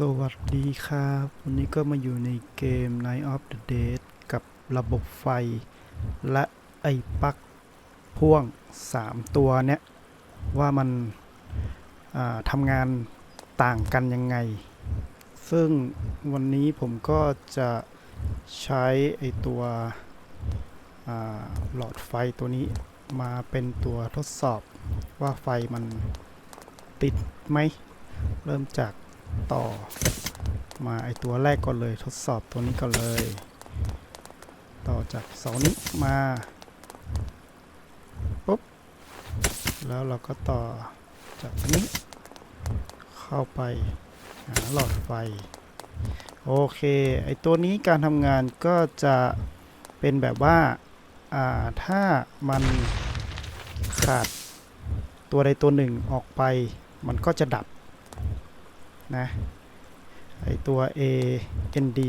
สวัสดีครับ วันนี้ก็มาอยู่ในเกม Night of the Dead กับระบบไฟ และไอ้ปลั๊กพ่วง 3 ตัวเนี้ย ว่ามันทำงานต่างกันยังไง ซึ่งวันนี้ผมก็จะใช้ไอ้ตัวหลอดไฟตัวนี้มาเป็นตัวทดสอบว่าไฟมันติดไหม เริ่มจาก ต่อ มาไอตัวแรกก่อนเลยทดสอบตัวนี้ก่อนเลย ต่อจากเสานี้มาปุ๊บแล้วเราก็ต่อจากนนี้ เข้าไปหาหลอดไฟโอเค ไอตัวนี้การทำงานก็จะเป็นแบบว่า อ่า ถ้ามันขาดตัวใดตัวหนึ่งออกไป มันก็จะดับ นะไอตัว A N D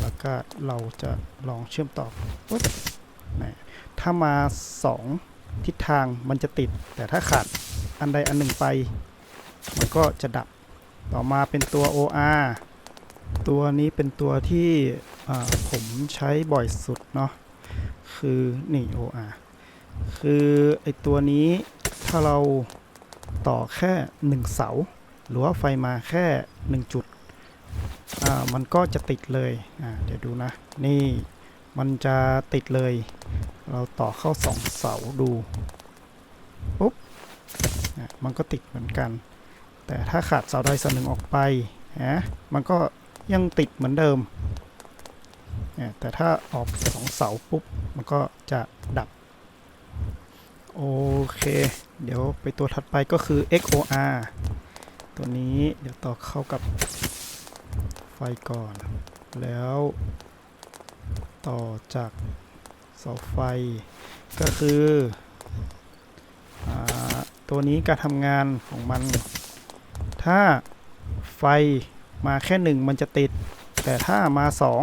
แล้วก็เราจะลองเชื่อมต่อปุ๊บนะถ้ามา 2 ทิศทางมันจะติด แต่ถ้าขาดอันใดอันหนึ่งไป มันก็จะดับต่อมาเป็นตัว OR ตัวนี้เป็นตัวที่ผมใช้บ่อยสุดเนาะคือนี่ OR คือไอตัวนี้ถ้าเราต่อแค่หนึ่งเสา หรือว่าไฟมาแค่หนึ่งจุดมันก็จะติดเลยเดี๋ยวดูนะ นี่มันจะติดเลย เราต่อเข้าสองเสาดูปุ๊บมันก็ติดเหมือนกัน แต่ถ้าขาดเสาใดเสาหนึ่งออกไปฮะมันก็ยังติดเหมือนเดิม แต่ถ้าออกสองเสาปุ๊บ มันก็จะดับ โอเค เดี๋ยวไปตัวถัดไปก็คือ XOR ตัวนี้เดี๋ยวต่อเข้ากับไฟก่อน แล้วต่อจากเสาไฟ ก็คืออตัวนี้การทำงานของมัน ถ้าไฟมาแค่หนึ่งมันจะติด แต่ถ้ามาสอง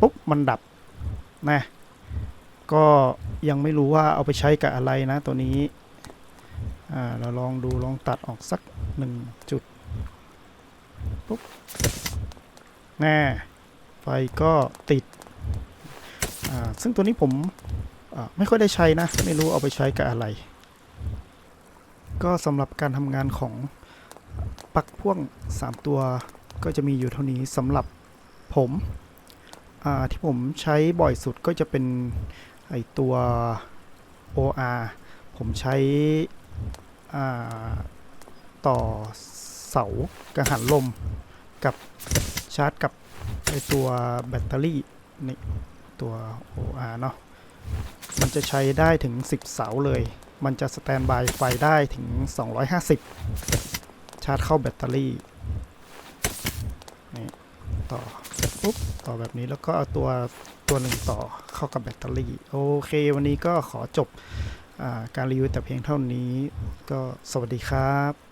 ปุ๊บมันดับนะก็ยังไม่รู้ว่าเอาไปใช้กับอะไรนะตัวนี้เราลองดูลองตัดออกสัก หนึ่งจุดปุ๊บแน่ไฟก็ติด อ่า ซึ่งตัวนี้ผมไม่ค่อยได้ใช้นะ ไม่รู้เอาไปใช้กับอะไร ก็สำหรับการทำงานของปลั๊กพ่วง 3 ตัวก็จะมีอยู่เท่านี้สำหรับผมที่ผมใช้บ่อยสุดก็จะเป็นไอตัว OR ผมใช้อ่า ต่อเสากังหันลมกับชาร์จกับไอตัวแบตเตอรี่นี่ตัว OR เนาะมันจะใช้ได้ถึง 10 เสาเลย มันจะสแตนบายไฟได้ถึง 250 ชาร์จเข้าแบตเตอรี่นี่ต่อปุ๊บต่อแบบนี้แล้วก็เอาตัวตัวหนึ่งต่อเข้ากับแบตเตอรี่ โอเค วันนี้ก็ขอจบอการรีวิวแต่เพียงเท่านี้ก็สวัสดีครับ